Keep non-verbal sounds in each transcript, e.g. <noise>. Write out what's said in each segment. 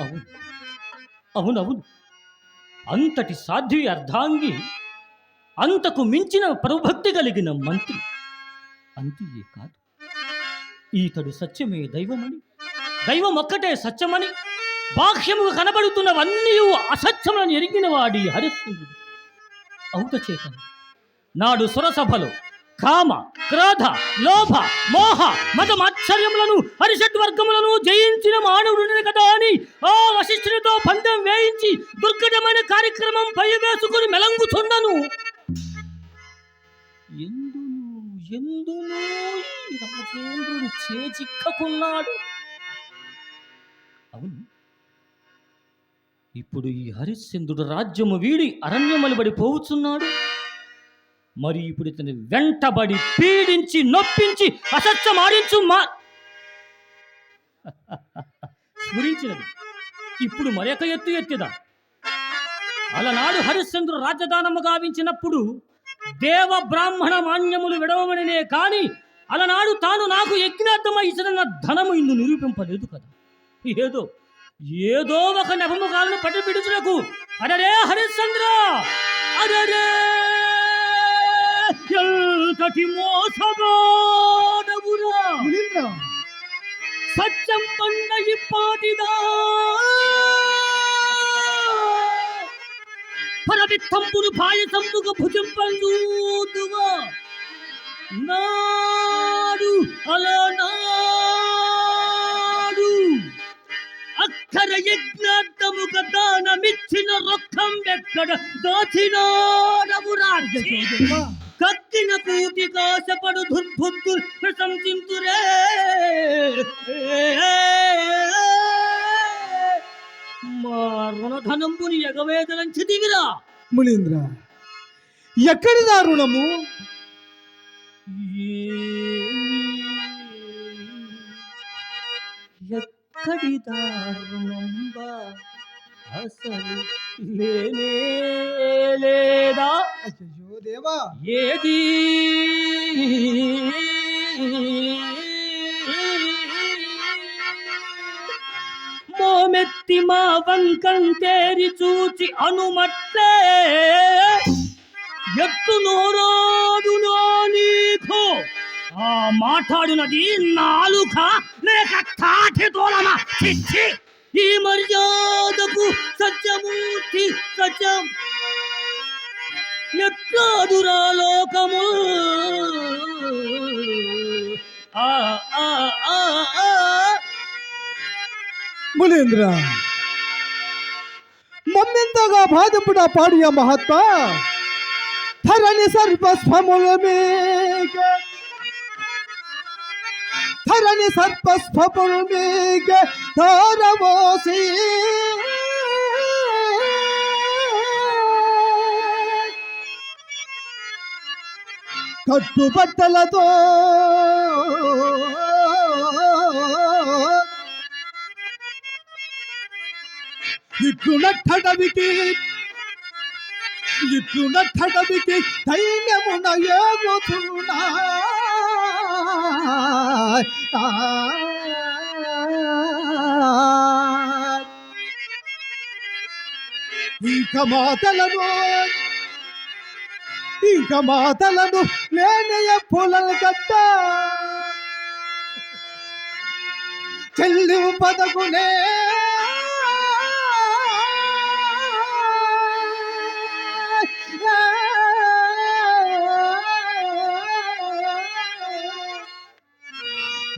అవును. అవునవును అంతటి సాధ్వి అర్ధాంగి అంతకు మించిన ప్రభుభక్తి కలిగిన మంత్రి. అంతే కాదు. ఈతడు సత్యమే దైవమని దైవం ఒక్కటే సత్యమని బాహ్యముగా కనబడుతున్నవన్నీ అసత్యమని ఎరిగిన వాడి హరిశ్చంద్రుడు. అవుత చేతను నాడు సురసభలో కామ క్రోధ లోభ మోహ మత మాత్సర్యములను హరిషడ్ వర్గములను జయించిన మానవుడిని కదా అని ఆ వశిష్ఠునితో పందెం వేయించి దుర్ఘటమైన కార్యక్రమం పై వేసుకుని మెలంగుచుండను. ఎందును ఎందును రాజేంద్రుడు చేజిక్కకున్నాడు? అవును. ఇప్పుడు ఈ హరిశ్చంద్రుడు రాజ్యము వీడి అరణ్యమలుబడి పోవుచున్నాడు. మరి ఇప్పుడు ఇతని వెంటబడి పీడించి నొప్పించి అసత్యం ఆడించు మా. స్మరించినది ఇప్పుడు మరొక ఎత్తు ఎత్తిదా? అలనాడు హరిశ్చంద్రు రాజధానము గావించినప్పుడు దేవ బ్రాహ్మణ మాన్యములు విడవమనినే కాని అలనాడు తాను నాకు యజ్ఞార్థమై ఇచ్చిన ధనము ఇందు నిరూపింపలేదు కదా. ఏదో ఏదో ఒక నెపము కాలను పట్టి పిడుచులకు అడరే హరిశ్చంద్ర! అడరే! ఎంతటి మోసగాడవురా మునీంద్ర సత్యం పండ ఇప్పాటిదా పరవిత్తంబును పాయసంబుగా భుజింపూదువా నాడు అలనాడు అక్షర యజ్ఞార్థముగ దానమిచ్చిన రొక్కం ఎక్కడ దాచినాడవు రాజ్య కత్తిన పూటి కాశపడు దుర్బుద్ధులు ప్రశంసింతురే మా రుణధనంబుని ఎగవేదలంచిదివిరా మునీంద్ర ఎక్కడి నా రుణము? ఎక్కడి దారుణంబా అసలు లేనే లేదా? దేవా? ఏది? మోమెత్తి మా వంకం తేరి చూచి అనుమట్లే ఎత్తు నోరాడునా నీకు. ఆ మాట్లాడినది నాలుక లేక కాఠి తోలమా చిచ్చి. ఈ మర్యాదకు సత్యమూర్తి సత్యం ఎట్లాదురా లోకము ఆ ఆ ఆ ఆ మునీంద్ర మమ్మెంతగా బాధపడా పాడియ మహాత్మ ధరణి సర్వస్వముల మేఘ ధరణి సర్వస్వముల మేఘ ధారవోసి కట్టుబట్టలతో ఇట్లు నట్టడవికి ఇట్లు నట్టడవికి దైన్యమున ఏగుతున్నా. ఇంక మాతలను ఇంక మాతలను లేనయ పొలలు కట్ట? చెల్లి పదకునే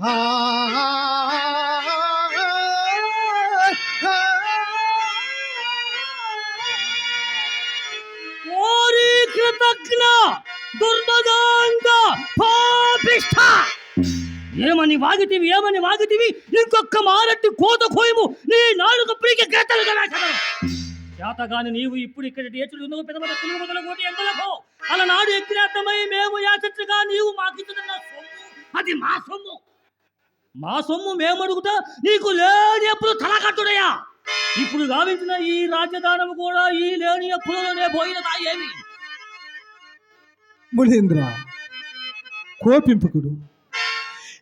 ఓరి ఏమని వాగితివి ఏమని వాగితివి? ఇంకొక మారట్టి కోత కోయము. నీ నాలుగు పిడికి గేతలు చేతగాని నీవు ఇప్పుడు ఇక్కడ ఏచుడు ఎందుకు పెద్ద పెద్ద పులుగు మొదల కోటి ఎండలకు అలా నాడు ఎక్కినట్టమై మేము యాచచ్చగా నీవు మాకిచ్చుతున్న సొమ్ము. అది మా సొమ్ము. మా సొమ్ము మేము అడుగుతా నీకు లేని ఎప్పుడు తలకట్టుడయ్యా ఇప్పుడు గావించిన ఈ రాజధానం కూడా ఈ లేని ఎప్పుడులోనే పోయినదా ఏమి? మునీంద్ర కోపింపుకుడు.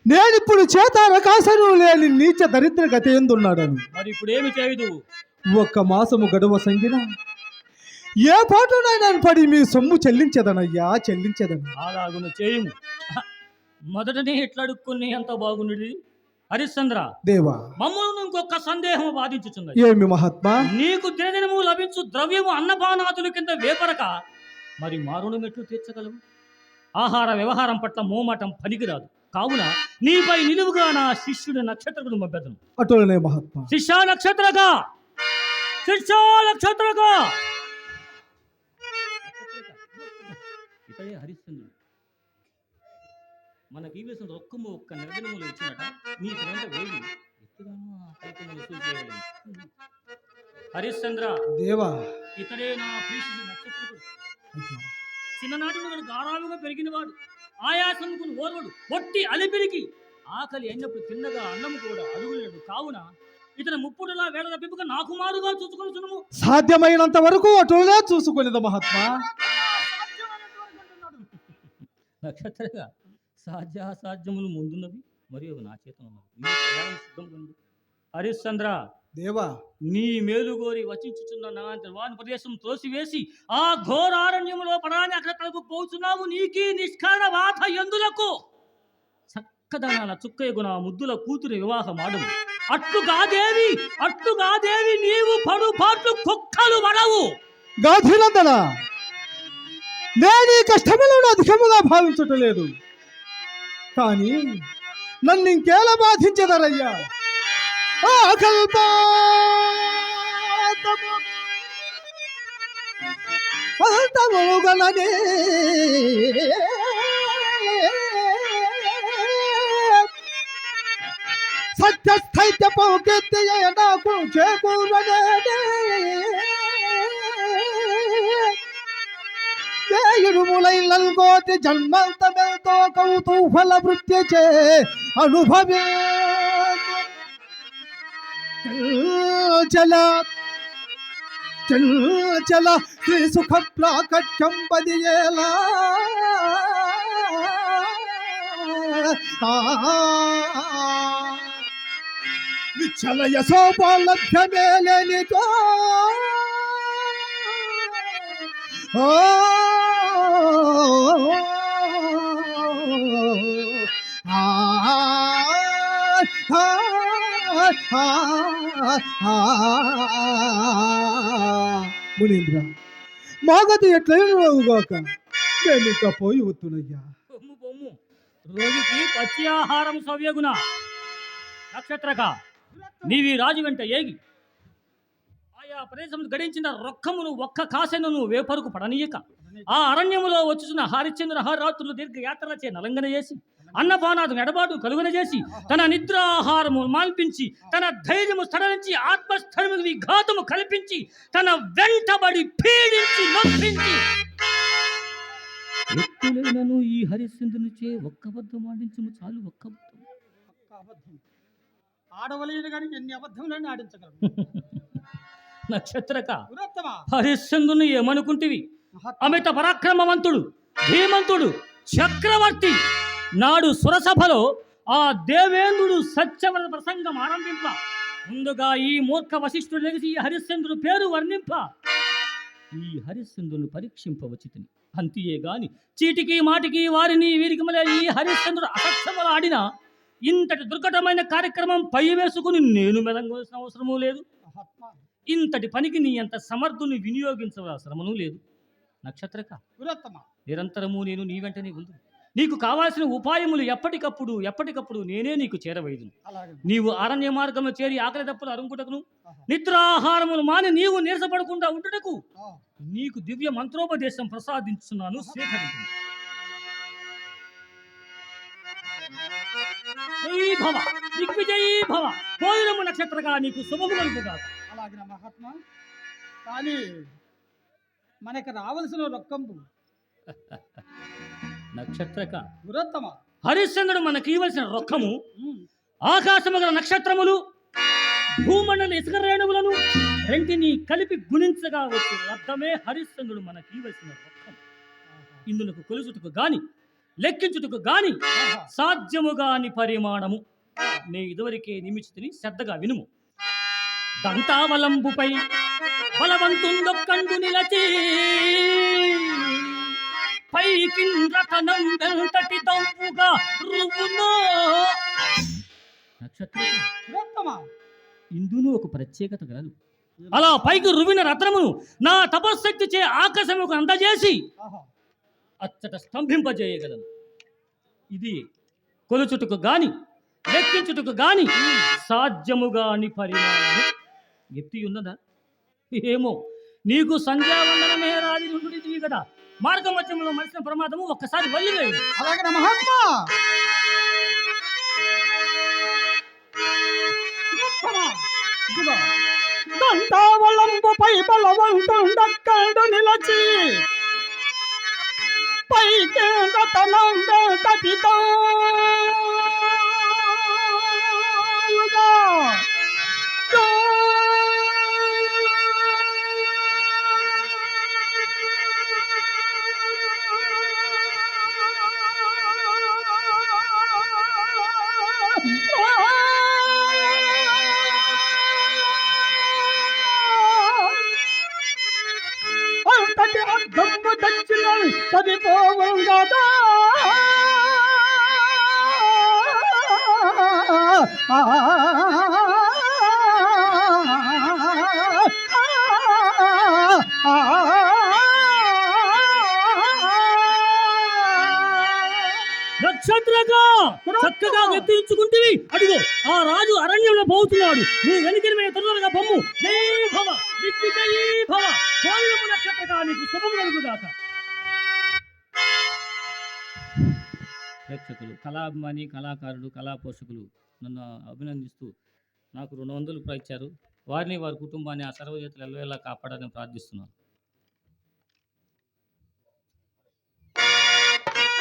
నేనిప్పుడు చేత అవకాశం లేని నీచ దరిద్ర గతి ఎందున్నాడను? మరి ఇప్పుడు ఏమి చేయదు? ఒక్క మాసము గడువ సంగిన ఏ పాటనైనా పడి మీ సొమ్ము చెల్లించదనయ్యా చెల్లించదను. అలాగును చేయుము. మొదటనే ఇట్లా అడుక్కుని ఎంత బాగుండేది హరిశ్చంద్ర దేవా మమ్మల్ని ఇంకొక సందేహం బాధించుచున్నది. ఏమి మహాత్మా? నీకు దినదినము లభించు ద్రవ్యము అన్నపానాదుల కింద వేపరక మరి మారుణ మెట్లు తీర్చగలవు ఆహార వ్యవహారం పట్ల మోమాటం పనికిరాదు. కావున నీపై నిలువుగా నా శిష్యుడు నక్షత్రకుడు మబ్బెదను అటులనే మహాత్మా. శిష్యా నక్షత్రగా శిష్యా నక్షత్రగా ఇతడే హరిశ్చంద్రుడు. మనకి ఇవ్వేసిన రొక్కము ఒక్క నిర్జనములు ఇచ్చినట ఫలితములు వసూలు చేయగలను హరిశ్చంద్ర! దేవా! ఇతడే నా ప్రీషిది నక్షత్రకుడు. చిన్ననాటి నుండి గారాలుగా పెరిగినవాడు. ఆయాసముకు ఓర్వడు ఒట్టి అలిపిరికి ఆకలి అయినప్పుడు తిన్నగా అన్నము కూడా అడుగులేడు. కావున ఇతను ముప్పుడులా వేళ తప్పిపుగా నాకు మారుగా చూసుకొని చునము సాధ్యమైనంత వరకు అటులనే చూసుకునేది మహాత్మా. <laughs> నక్షత్రగా సాధ్యాసాధ్యములు ముందున్నవి మరియు నా చేత ఉన్నవి నీ ప్రయాణం సిద్ధంగా ఉంది హరిశ్చంద్ర దేవా నీ మేలుగోరి వచించుచున్న నా వాని ప్రదేశం తోసివేసి ఆ ఘోరారణ్యములో పడాని అక్కడ పోతున్నావు నీకీ నిష్కారణ బాధ ఎందులకు? చక్కదనాల చుక్కయ్య గుణ ముద్దుల కూతురి వివాహం ఆడము అట్లుగాదేవి అట్లుగాదేవి నీవు పడు పాట్లు కుక్కలు పడవు. గాధినందన నేను ఈ కష్టములను అధికముగా భావించటలేదు. కానీ నన్ను ఇంకేలా బాధించదరయ్యా? ఆ కల్పాంతము అంతము గలనే సత్యస్థైత్య పౌకెత్తియ నాకు చేకూరనే ఇరుములై నల్గోటి జన్మంతమెంతో కౌతూహల వృత్తి చే అనుభవే. చల చల శ్రీ సుఖ ప్రాకట్యం పదియేలా. విచ్చల యశోపాలభ్యమే లేనితో ఆ. మునీంద్ర మాగతి ఎట్లయినగాక నేను ఇంకా పోయి వత్తునయ్యా పొమ్ము రోగికి పచ్చి ఆహారం సవ్యగుణ. నక్షత్రక నీవి రాజు వెంట ఏగి. ఆయా ప్రదేశం గడించిన రొక్కమును ఒక్క కాసెను వేపరుకు పడనీయక. ఆ అరణ్యములో వచ్చుచున్న హరిశ్చంద్ర హరిరాత్రులు దీర్ఘ యాత్రలచే నలంగన చేసి అన్నపానాదు ఎడబాటు కలుగున చేసి తన నిద్రాహారము మాల్పించి తన ధైర్యము సడలించి ఆత్మస్థైర్యము విఘాతము కల్పించి తన వెంటబడి పీడించి నొప్పించి. ఎత్తులైనను ఈ హరిశ్చంద్రునిచే ఒక్క అబద్ధం ఆడించము చాలు ఒక్క అబద్ధం. ఒక్క అబద్ధం. ఆడవలేను కానీ ఎన్ని ఆడించగలరు <laughs> నక్షత్రక హరిశ్చంద్రుని ఏమనుకుంటివి? అమిత పరాక్రమవంతుడు ధీమంతుడు చక్రవర్తి. నాడు సురసభలో ఆ దేవేంద్రుడు సత్యవ్రత ప్రసంగం ఆరంభింప. ముందుగా ఈ మూర్ఖ వశిష్ఠుడు లెగిసి ఈ హరిశ్చంద్రుడు పేరు వర్ణింప. ఈ హరిశ్చంద్రుని పరీక్షింపవచ్చితిని. అంతియే గాని చీటికి మాటికి వారిని వీరికి మళ్ళీ ఈ హరిశ్చంద్రుడు అసత్యములు ఆడిన ఇంతటి దుర్ఘటమైన కార్యక్రమం పై వేసుకుని నేను మెలంగవలసిన అవసరమూ లేదు. ఇంతటి పనికి నీ అంత సమర్థుని వినియోగించవలసరమును లేదు. నక్షత్రక నిరంతరము నేను నీ వెంటనే ఉంది నీకు కావాల్సిన ఉపాయములు ఎప్పటికప్పుడు ఎప్పటికప్పుడు నేనే నీకు అలాగే. నీవు అరణ్య మార్గంలో చేరి ఆకలి దప్పులు అరుంకుటకును. నిద్రాహారములు మాని నీవు నీరసపడకుండా ఉండుటకు నీకు దివ్య మంత్రోపదేశం ప్రసాదించున్నాను స్వీకరించు భవ దిగ్విజయీ భవ పోయినము నక్షత్రగా నీకు శుభము కలుగుగా అలాగే మహాత్మ. కానీ మనకి రావలసిన రొక్కంపు <laughs> నక్షత్రక. పురోత్తమ హరిశ్చంద్రుడు మనకి ఇవ్వలసిన రొక్కము ఆకాశము గల నక్షత్రములు భూమండల ఇసుక రేణువులను రెంటిని కలిపి గుణించగా వచ్చు అర్థమే హరిశ్చంద్రుడు మనకి ఇవ్వలసిన రొక్కం. ఇందులకు కొలుసుటకు గాని లెక్కించుటకు గాని. సాధ్యము గాని పరిమాణము నీ ఇదివరకే నిమిచితిని శ్రద్ధగా వినుము. దంతావలంబుపై బలవంతుండొక్కండు నిలచి పైకి రతనం రువునో ఇందును ఒక ప్రత్యేకత గలదు. అలా పైకి రువిన రత్నమును నా తపశక్తి చే ఆకాశముకు అందజేసి. అచ్చట స్తంభింపజేయగలను. ఇది కొలుచుటకు గాని లెక్కించుటకు గాని సాధ్యము గాని పరిమాణము ఎత్తి ఉన్నదా? ఏమో నీకు సంధ్యావందనమే రాజు కదా మార్గ మధ్యంలో మనిషిన ప్రమాదము ఒక్కసారి వల్లివేయు అలాగే నా మహాత్మా. దంతావలంబుపై బలవంతుండక్కడు నిలచి పైకి రతనం వెంకటితో నక్షత్రగా చక్కగా ఎత్తించుకుంటివి అడుగు ఆ రాజు అరణ్యంలో పోతున్నాడు. నువ్వు వెనుకని మీద తొందరగా బొమ్ము. జై భవ దిగ్విజయీ భవ. నక్షత్రగా నీకు శుభం కలుగుగాక. ప్రేక్షకులు కళాభిమాని కళాకారులు కళా పోషకులు నన్ను అభినందిస్తూ నాకు రెండు వందలు ఇచ్చారు. వారిని వారి కుటుంబాన్ని ఆ సర్వజతులు ఎల్లవేళ కాపాడాలని ప్రార్థిస్తున్నాను.